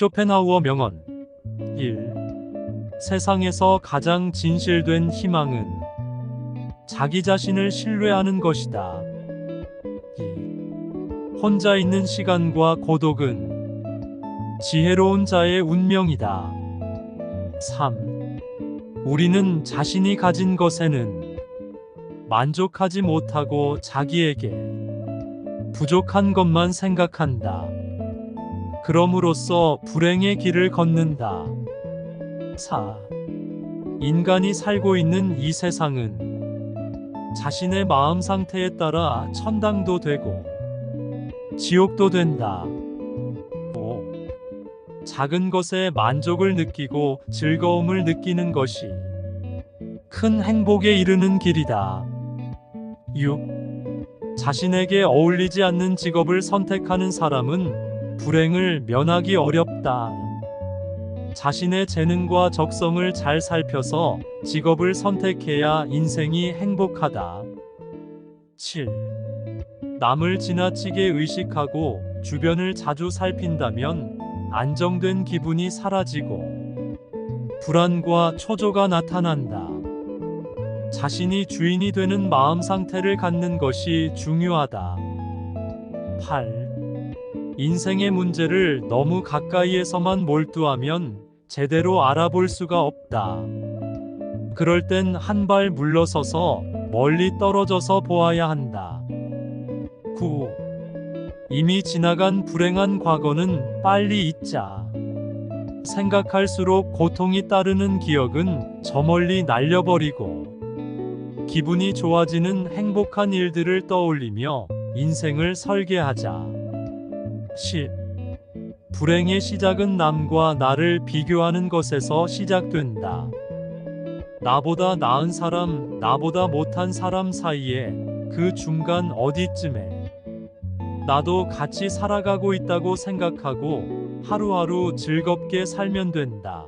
쇼펜하우어 명언 1. 세상에서 가장 진실된 희망은 자기 자신을 신뢰하는 것이다. 2. 혼자 있는 시간과 고독은 지혜로운 자의 운명이다. 3. 우리는 자신이 가진 것에는 만족하지 못하고 자기에게 부족한 것만 생각한다. 그럼으로써 불행의 길을 걷는다. 4. 인간이 살고 있는 이 세상은 자신의 마음 상태에 따라 천당도 되고 지옥도 된다. 5. 작은 것에 만족을 느끼고 즐거움을 느끼는 것이 큰 행복에 이르는 길이다. 6. 자신에게 어울리지 않는 직업을 선택하는 사람은 불행을 면하기 어렵다. 자신의 재능과 적성을 잘 살펴서 직업을 선택해야 인생이 행복하다. 7. 남을 지나치게 의식하고 주변을 자주 살핀다면 안정된 기분이 사라지고 불안과 초조가 나타난다. 자신이 주인이 되는 마음 상태를 갖는 것이 중요하다. 8. 인생의 문제를 너무 가까이에서만 몰두하면 제대로 알아볼 수가 없다. 그럴 땐 한 발 물러서서 멀리 떨어져서 보아야 한다. 9. 이미 지나간 불행한 과거는 빨리 잊자. 생각할수록 고통이 따르는 기억은 저 멀리 날려버리고 기분이 좋아지는 행복한 일들을 떠올리며 인생을 설계하자. 10. 불행의 시작은 남과 나를 비교하는 것에서 시작된다. 나보다 나은 사람, 나보다 못한 사람 사이에 그 중간 어디쯤에 나도 같이 살아가고 있다고 생각하고 하루하루 즐겁게 살면 된다.